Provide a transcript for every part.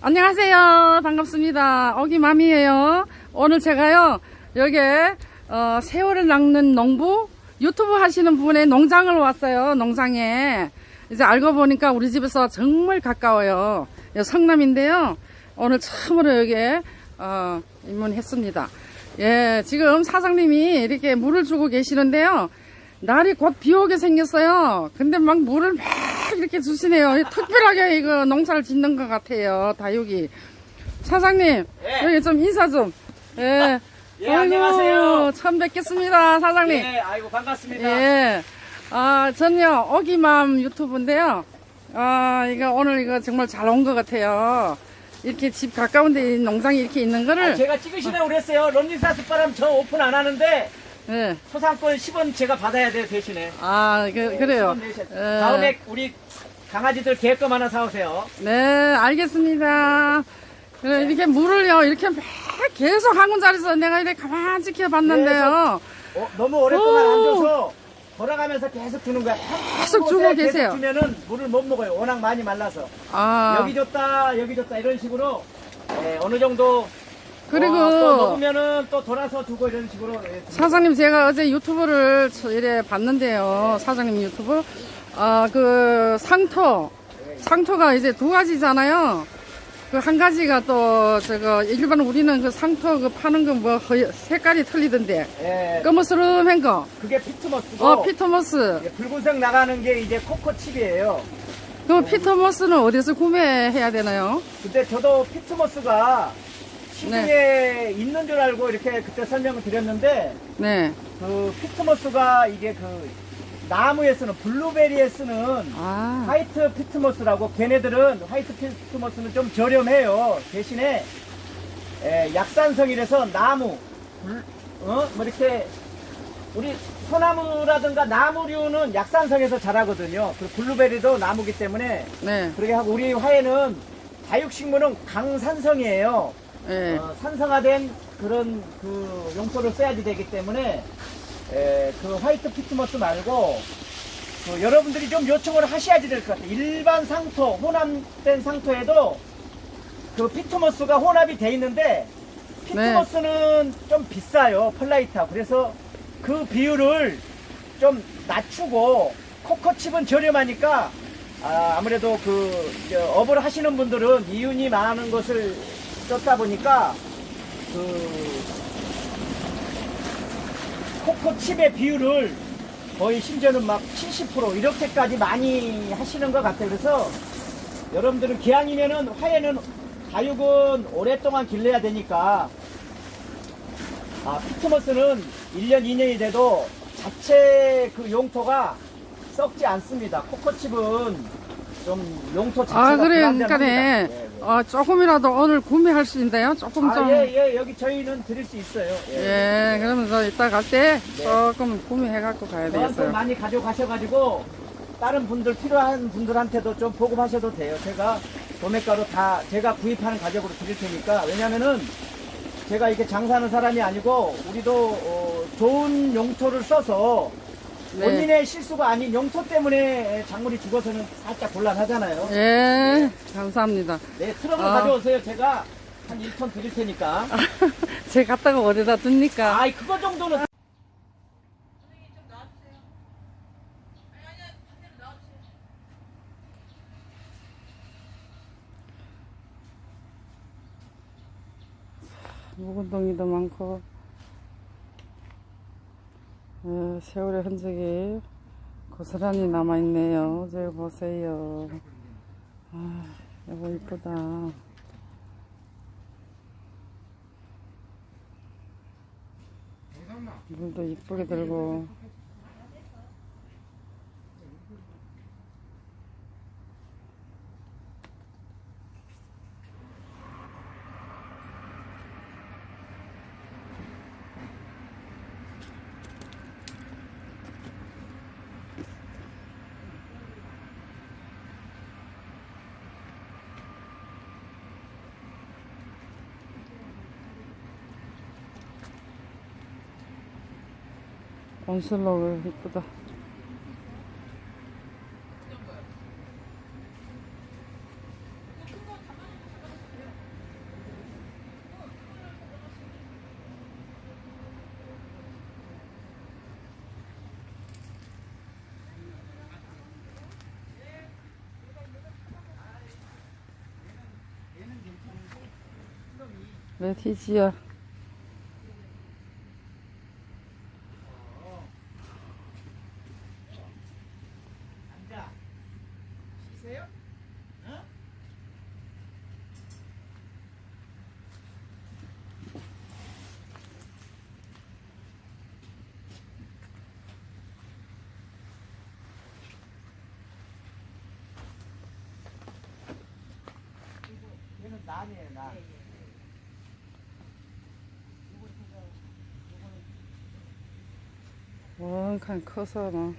안녕하세요. 반갑습니다. 어기맘이에요. 오늘 제가요, 여기, 어, 새우를 낚는 농부, 유튜브 하시는 분의 농장을 왔어요. 농장에. 이제 알고 보니까 우리 집에서 정말 가까워요. 여기 성남인데요. 오늘 처음으로 여기, 어, 입문했습니다. 예, 지금 사장님이 이렇게 물을 주고 계시는데요. 날이 곧 비 오게 생겼어요. 근데 막 물을 막 이렇게 주시네요. 특별하게 이거 농사를 짓는 것 같아요. 다육이. 사장님, 예. 여기 좀 인사 좀. 예. 예, 안녕하세요. 처음 뵙겠습니다, 사장님. 예, 아이고 반갑습니다. 예. 아, 전요, 어기맘 유튜브인데요. 아, 이거 오늘 이거 정말 잘 온 것 같아요. 이렇게 집 가까운 데 농장이 이렇게 있는 거를. 아, 제가 찍으시라고 그랬어요. 런닝사 습바람 저 오픈 안 하는데 예. 소상권 10원 제가 받아야 돼요 대신에. 아, 그, 그래요. 10원 내셔- 예. 다음에 우리 강아지들 개껌 하나 사오세요. 네, 알겠습니다. 그래, 이렇게 물을요, 이렇게 막 계속 한 군자리에서 내가 이렇게 가만히 지켜봤는데요. 어, 너무 오랫동안 오. 앉아서 돌아가면서 계속 주는 거야. 한 계속 곳에 주고 계속 계세요. 주면은 물을 못 먹어요. 워낙 많이 말라서. 아, 여기 줬다 여기 줬다 이런 식으로 예, 어느 정도 그리고 어, 또 먹으면은 또 돌아서 두고 이런 식으로 예, 사장님 제가 어제 유튜브를 저- 이래 봤는데요. 사장님 유튜브. 아, 그 상토. 상토가 이제 두 가지잖아요. 그 한 가지가 또 저거 일반 우리는 그 상토 그 파는 거 뭐 색깔이 틀리던데. 예, 검은스름한 거. 그게 피트머스고 어, 피터모스. 예, 붉은색 나가는 게 이제 코코칩이에요. 그 피터모스는 어디서 구매해야 되나요? 근데 저도 피트머스가 시중에 있는 줄 알고 이렇게 그때 설명을 드렸는데 네. 그 피트머스가 이게 그 나무에 쓰는 블루베리에 쓰는 아. 화이트 피트머스라고 걔네들은 화이트 피트머스는 좀 저렴해요. 대신에 에, 약산성이라서 나무, 불, 어? 뭐 이렇게 우리 소나무라든가 나무류는 약산성에서 자라거든요. 그 블루베리도 나무기 때문에 네. 그렇게 하고 우리 화에는 다육식물은 강산성이에요. 예. 어, 산성화된 그런 그 용토를 써야지 되기 때문에 에, 그 화이트 피트머스 말고 그 여러분들이 좀 요청을 하셔야지 될 것 같아요. 일반 상토, 혼합된 상토에도 그 피트머스가 혼합이 돼 있는데 피트머스는 좀 비싸요. 펄라이트하고. 그래서 그 비율을 좀 낮추고 코코칩은 저렴하니까 아, 무래도그 저, 업을 하시는 분들은 이윤이 많은 것을 썼다 보니까 그 코코 칩의 비율을 거의 심지어는 막 70% 이렇게까지 많이 하시는 것 같아요. 그래서 여러분들은 기왕이면은 화해는 다육은 오랫동안 길러야 되니까 아, 피트머스는 1년, 2년이 돼도 자체 그 용토가 썩지 않습니다. 코코칩은 좀 용토 자체가 아, 그래요. 그러니까 불안정합니다. 네. 예, 예. 어, 조금이라도 오늘 구매할 수 있는데요. 조금 좀. 아, 예, 예, 여기 저희는 드릴 수 있어요. 예. 예, 그러면서 이따 갈때 네. 조금 구매해갖고 가야 되겠어요. 많이 가져가셔가지고 다른 분들 필요한 분들한테도 좀 보급하셔도 돼요. 제가 도매가로 다 제가 구입하는 가격으로 드릴 테니까 왜냐면은 제가 이렇게 장사하는 사람이 아니고 우리도 어, 좋은 용토를 써서 네. 본인의 실수가 아닌 용토 때문에 작물이 죽어서는 살짝 곤란하잖아요. 예, 감사합니다. 네, 트럭을 아. 가져오세요. 제가 한 1톤 드릴 테니까. 제가 갖다가 어디다 둡니까? 아이, 그거 정도는 묵은 동이도 많고, 예, 세월의 흔적이 고스란히 남아있네요. 저기 보세요. 아, 이거 이쁘다. 물도 이쁘게 들고. 원슬러울 이쁘다. 왜 티지야 난이에요, 난. 원칸 커서 막.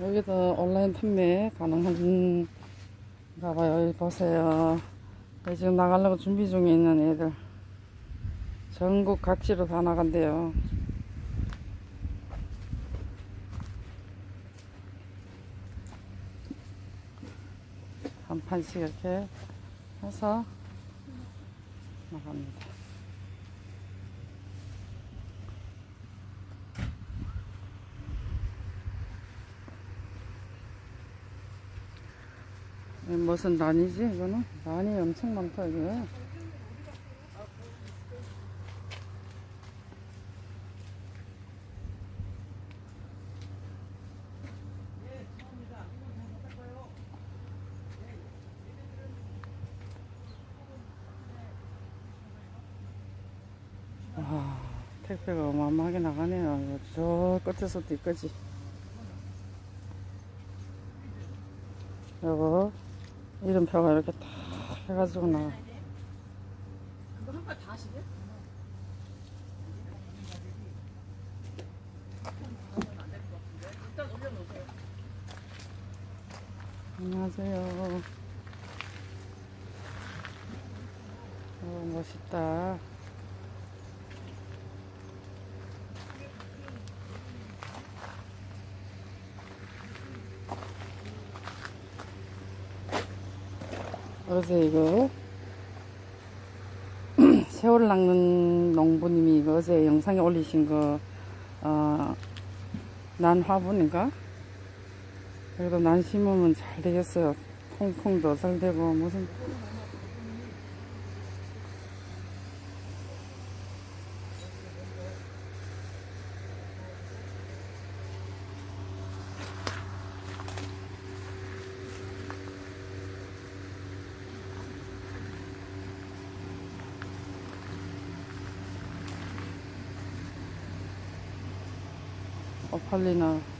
여기도 온라인 판매 가능한가 봐요. 여기 보세요. 여기 지금 나가려고 준비 중에 있는 애들. 전국 각지로 다 나간대요. 한 판씩 이렇게 해서 나갑니다. 무슨 난이지 이거는? 난이 엄청 많다 이게 와 택배가 어마어마하게 나가네요 저 끝에서도 이까지 요거 이름표가 이렇게 딱 해가지고 나와 그거 한발다 하시게? 안녕하세요. 오, 멋있다. 어제 이거 세월 낚는 농부님이 이거 어제 영상에 올리신 거, 어, 난 화분인가? 그래도 난 심으면 잘 되겠어요. 통풍도 잘 되고, 무슨. 오팔리나.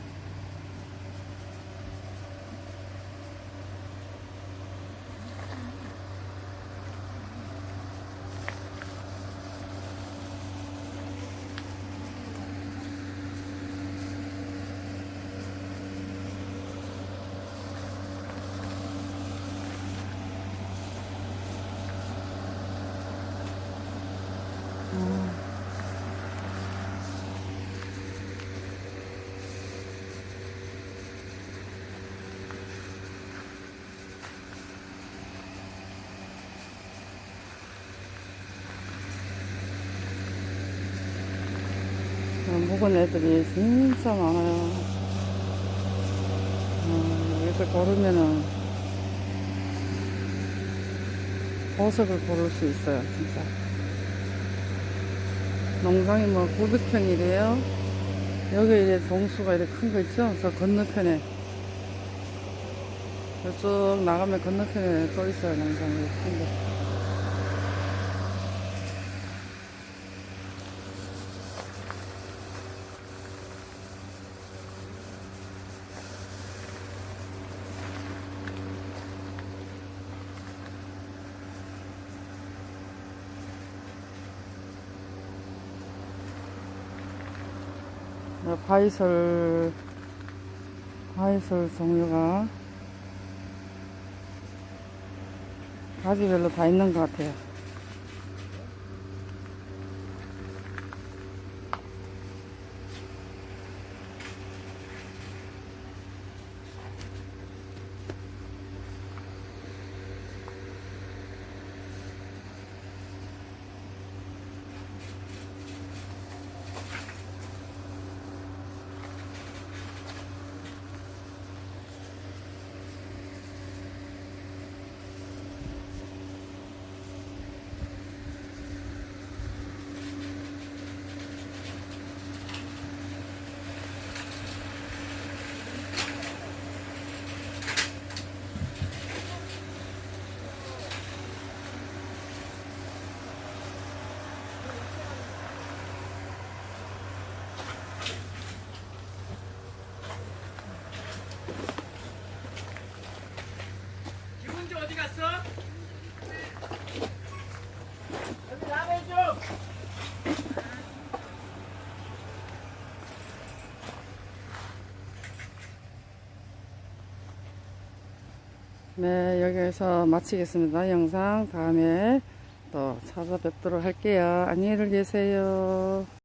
묵은 애들이 진짜 많아요. 어, 여기서 고르면은 보석을 고를 수 있어요, 진짜. 농장이 뭐 900평이래요. 여기 이제 동수가 이렇게 큰 거 있죠? 저 건너편에. 쭉 나가면 건너편에 또 있어요, 농장이 큰 거. 바이솔, 바이솔 종류가 가지별로 다 있는 것 같아요. 네, 여기에서 마치겠습니다. 영상 다음에 또 찾아뵙도록 할게요. 안녕히 계세요.